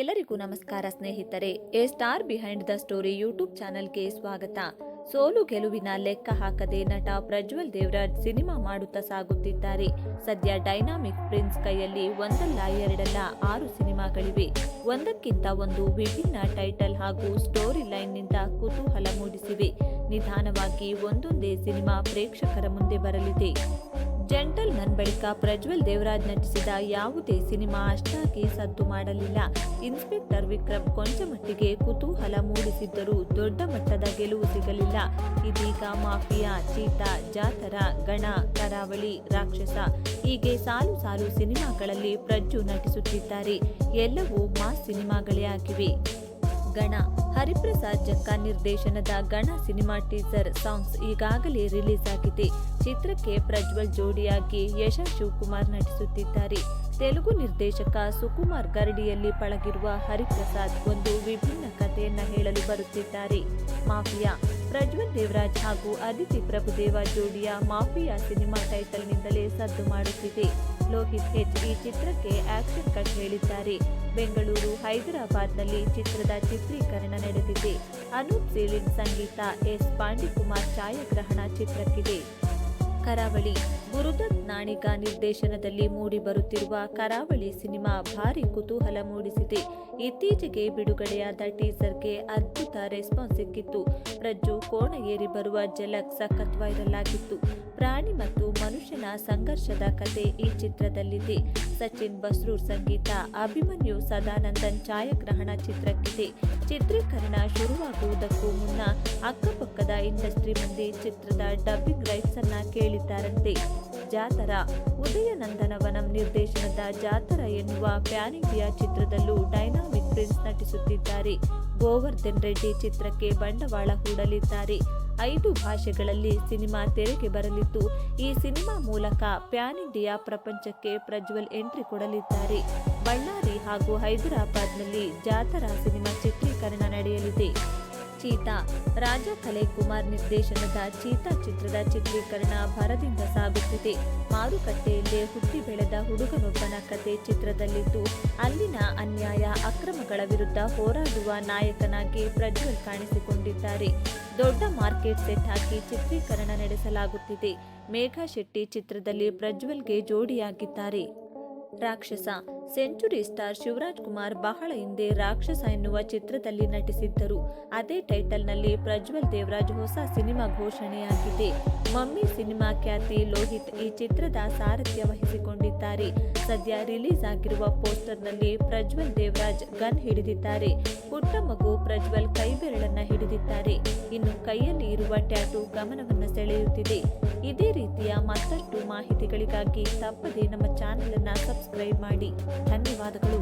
ಎಲ್ಲರಿಗೂ ನಮಸ್ಕಾರ ಸ್ನೇಹಿತರೆ, a star behind the story YouTube ಚಾನೆಲ್ಗೆ ಸ್ವಾಗತ. ಸೋಲು ಗೆಲುವಿನ ಲೆಕ್ಕ ಹಾಕದೆ ನಟ ಪ್ರಜ್ವಲ್ ದೇವರಾಜ್ ಸಿನಿಮಾ ಮಾಡುತ್ತಾ ಸಾಗುತ್ತಿದ್ದಾರೆ. ಸದ್ಯ ಡೈನಾಮಿಕ್ ಪ್ರಿನ್ಸ್ ಕೈಯಲ್ಲಿ ಒಂದಲ್ಲ ಎರಡಲ್ಲ ಆರು ಸಿನಿಮಾಗಳಿವೆ. ಒಂದಕ್ಕಿಂತ ಒಂದು ವಿಭಿನ್ನ ಟೈಟಲ್ ಹಾಗೂ ಸ್ಟೋರಿ ಲೈನ್ನಿಂದ ಕುತೂಹಲ ಮೂಡಿಸಿವೆ. ನಿಧಾನವಾಗಿ ಒಂದೊಂದೇ ಸಿನಿಮಾ ಪ್ರೇಕ್ಷಕರ ಮುಂದೆ ಬರಲಿದೆ. ಬಳಿಕ ಪ್ರಜ್ವಲ್ ದೇವರಾಜ್ ನಟಿಸಿದ ಯಾವುದೇ ಸಿನಿಮಾ ಅಷ್ಟಾಗಿ ಸದ್ದು ಮಾಡಲಿಲ್ಲ. ಇನ್ಸ್ಪೆಕ್ಟರ್ ವಿಕ್ರಮ್ ಕೊಂಚ ಮಟ್ಟಿಗೆ ಕುತೂಹಲ ಮೂಡಿಸಿದ್ದರೂ ದೊಡ್ಡ ಮಟ್ಟದ ಗೆಲುವು ಸಿಗಲಿಲ್ಲ. ಇದೀಗ ಮಾಫಿಯಾ, ಚೀತಾ ಜಾತರ ಗಣ, ಕರಾವಳಿ, ರಾಕ್ಷಸ ಹೀಗೆ ಸಾಲು ಸಾಲು ಸಿನಿಮಾಗಳಲ್ಲಿ ಪ್ರಜ್ಜು ನಟಿಸುತ್ತಿದ್ದಾರೆ. ಎಲ್ಲವೂ ಮಾಸ್ ಸಿನಿಮಾಗಳೇ ಆಗಿವೆ. ಗಣ ಹರಿಪ್ರಸಾದ್ ಜಕ್ಕ ನಿರ್ದೇಶನದ ಗಣ ಸಿನಿಮಾ ಟೀಸರ್ ಸಾಂಗ್ಸ್ ಈಗಾಗಲೇ ರಿಲೀಸ್ ಆಗಿದೆ. ಚಿತ್ರಕ್ಕೆ ಪ್ರಜ್ವಲ್ ಜೋಡಿಯಾಗಿ ಯಶ ಶಿವಕುಮಾರ್ ನಟಿಸುತ್ತಿದ್ದಾರೆ. ತೆಲುಗು ನಿರ್ದೇಶಕ ಸುಕುಮಾರ್ ಗರಡಿಯಲ್ಲಿ ಪಳಗಿರುವ ಹರಿಪ್ರಸಾದ್ ಒಂದು ವಿಭಿನ್ನ ಕಥೆಯನ್ನ ಹೇಳಲು ಬರುತ್ತಿದ್ದಾರೆ. ಮಾಫಿಯಾ ಪ್ರಜ್ವಲ್ ದೇವರಾಜ್ ಹಾಗೂ ಅದಿತಿ ಪ್ರಭುದೇವ ಜೋಡಿಯ ಮಾಫಿಯಾ ಸಿನಿಮಾ ಟೈಟಲ್ನಿಂದಲೇ ಸದ್ದು ಮಾಡುತ್ತಿದೆ. ಲೋಹಿತ್ ಹೆಚ್ ಈ ಚಿತ್ರಕ್ಕೆ ಆಕ್ಷನ್ ಕಟ್ ಹೇಳಿದ್ದಾರೆ. ಬೆಂಗಳೂರು, ಹೈದರಾಬಾದ್ನಲ್ಲಿ ಚಿತ್ರದ ಚಿತ್ರೀಕರಣ ನಡೆದಿದೆ. ಅನೂಪ್ ಸೀಳಿನ್ ಸಂಗೀತ ಎಸ್. ಪಾಂಡಿಕುಮಾರ್ ಛಾಯಾಗ್ರಹಣ ಚಿತ್ರಕ್ಕಿದೆ. ಕರಾವಳಿ. ಗುರುದತ್ ನಾಣಿಗ ನಿರ್ದೇಶನದಲ್ಲಿ ಮೂಡಿ ಬರುತ್ತಿರುವ ಕರಾವಳಿ ಸಿನಿಮಾ ಭಾರಿ ಕುತೂಹಲ ಮೂಡಿಸಿದೆ. ಇತ್ತೀಚೆಗೆ ಬಿಡುಗಡೆಯಾದ ಟೀಸರ್ಗೆ ಅದ್ಭುತ ರೆಸ್ಪಾನ್ಸ್ ಸಿಕ್ಕಿತ್ತು. ಪ್ರಜ್ಜು ಕೋಣ ಏರಿ ಬರುವ ಜಲಕ್ ಸಖತ್ ವೈರಲ್ ಆಗಿತ್ತು. ಪ್ರಾಣಿ ಮತ್ತು ಮನುಷ್ಯನ ಸಂಘರ್ಷದ ಕತೆ ಈ ಚಿತ್ರದಲ್ಲಿದೆ. ಸಚಿನ್ ಬಸ್ರೂರ್ ಸಂಗೀತ, ಅಭಿಮನ್ಯು ಸದಾನಂದನ್ ಛಾಯಾಗ್ರಹಣ ಚಿತ್ರಕ್ಕಿದೆ. ಚಿತ್ರೀಕರಣ ಶುರುವಾಗುವುದಕ್ಕೂ ಮುನ್ನ ಅಕ್ಕಪಕ್ಕದ ಇಂಡಸ್ಟ್ರಿ ಮಂದಿ ಚಿತ್ರದ ಡಬ್ಬಿಂಗ್ ರೈಟ್ಸ್ ಅನ್ನ ಕೇಳಿದ್ದಾರಂತೆ. ಜಾತರ ಉದಯನಂದನವನಂ ನಿರ್ದೇಶನದ ಜಾತರ ಎನ್ನುವ ಪ್ಯಾನ್ ಇಂಡಿಯಾ ಚಿತ್ರದಲ್ಲೂ ಡೈನಾಮಿಕ್ ಪ್ರಿನ್ಸ್ ನಟಿಸುತ್ತಿದ್ದಾರೆ. ಗೋವರ್ಧನ್ ರೆಡ್ಡಿ ಚಿತ್ರಕ್ಕೆ ಬಂಡವಾಳ ಹೂಡಲಿದ್ದಾರೆ. ಐದು ಭಾಷೆಗಳಲ್ಲಿ ಸಿನಿಮಾ ತೆರೆಗೆ ಬರಲಿದ್ದು, ಈ ಸಿನಿಮಾ ಮೂಲಕ ಪ್ಯಾನ್ ಇಂಡಿಯಾ ಪ್ರಪಂಚಕ್ಕೆ ಪ್ರಜ್ವಲ್ ಎಂಟ್ರಿ ಕೊಡಲಿದ್ದಾರೆ. ಬಳ್ಳಾರಿ ಹಾಗೂ ಹೈದರಾಬಾದ್ನಲ್ಲಿ ಜಾತರ ಸಿನಿಮಾ ಚಿತ್ರೀಕರಣ ನಡೆಯಲಿದೆ. ಚೀತಾ. ರಾಜ ಕಲೆ ಕುಮಾರ್ ನಿರ್ದೇಶನದ ಚೀತಾ ಚಿತ್ರದ ಚಿತ್ರೀಕರಣ ಭರದಿಂದ ಸಾಗುತ್ತಿದೆ. ಮಾರುಕಟ್ಟೆಯಲ್ಲೇ ಹುಟ್ಟಿ ಬೆಳೆದ ಹುಡುಗನೊಬ್ಬನ ಕತೆ ಚಿತ್ರದಲ್ಲಿದ್ದು, ಅಲ್ಲಿನ ಅನ್ಯಾಯ, ಅಕ್ರಮಗಳ ವಿರುದ್ಧ ಹೋರಾಡುವ ನಾಯಕನಾಗಿ ಪ್ರಜ್ವಲ್ ಕಾಣಿಸಿಕೊಂಡಿದ್ದಾರೆ. ದೊಡ್ಡ ಮಾರ್ಕೆಟ್ ಸೆಟ್ ಹಾಕಿ ಚಿತ್ರೀಕರಣ ನಡೆಸಲಾಗುತ್ತಿದೆ. ಮೇಘಾ ಶೆಟ್ಟಿ ಚಿತ್ರದಲ್ಲಿ ಪ್ರಜ್ವಲ್ಗೆ ಜೋಡಿಯಾಗಿದ್ದಾರೆ. ರಾಕ್ಷಸ ಸೆಂಚುರಿ ಸ್ಟಾರ್ ಶಿವರಾಜ್ ಕುಮಾರ್ ಬಹಳ ಹಿಂದೆ ರಾಕ್ಷಸ ಎನ್ನುವ ಚಿತ್ರದಲ್ಲಿ ನಟಿಸಿದ್ದರು. ಅದೇ ಟೈಟಲ್ನಲ್ಲಿ ಪ್ರಜ್ವಲ್ ದೇವರಾಜ್ ಹೊಸ ಸಿನಿಮಾ ಘೋಷಣೆಯಾಗಿದೆ. ಮಮ್ಮಿ ಸಿನಿಮಾ ಖ್ಯಾತಿ ಲೋಹಿತ್ ಈ ಚಿತ್ರದ ಸಾರಥ್ಯ ವಹಿಸಿಕೊಂಡಿದ್ದಾರೆ. ಸದ್ಯ ರಿಲೀಸ್ ಆಗಿರುವ ಪೋಸ್ಟರ್ನಲ್ಲಿ ಪ್ರಜ್ವಲ್ ದೇವರಾಜ್ ಗನ್ ಹಿಡಿದಿದ್ದಾರೆ. ಪುಟ್ಟ ಮಗು ಪ್ರಜ್ವಲ್ ಕೈಬೆರಳನ್ನ ಹಿಡಿದಿದ್ದಾರೆ. ಇನ್ನು ಕೈಯಲ್ಲಿ ಇರುವ ಟ್ಯಾಟೂ ಗಮನವನ್ನು ಸೆಳೆಯುತ್ತಿದೆ. ಇದೇ ರೀತಿಯ ಮತ್ತಷ್ಟು ಮಾಹಿತಿಗಳಿಗಾಗಿ ತಪ್ಪದೆ ನಮ್ಮ ಚಾನೆಲ್ ಅನ್ನು ಸಬ್ಸ್ಕ್ರೈಬ್ ಮಾಡಿ. ಧನ್ಯವಾದಗಳು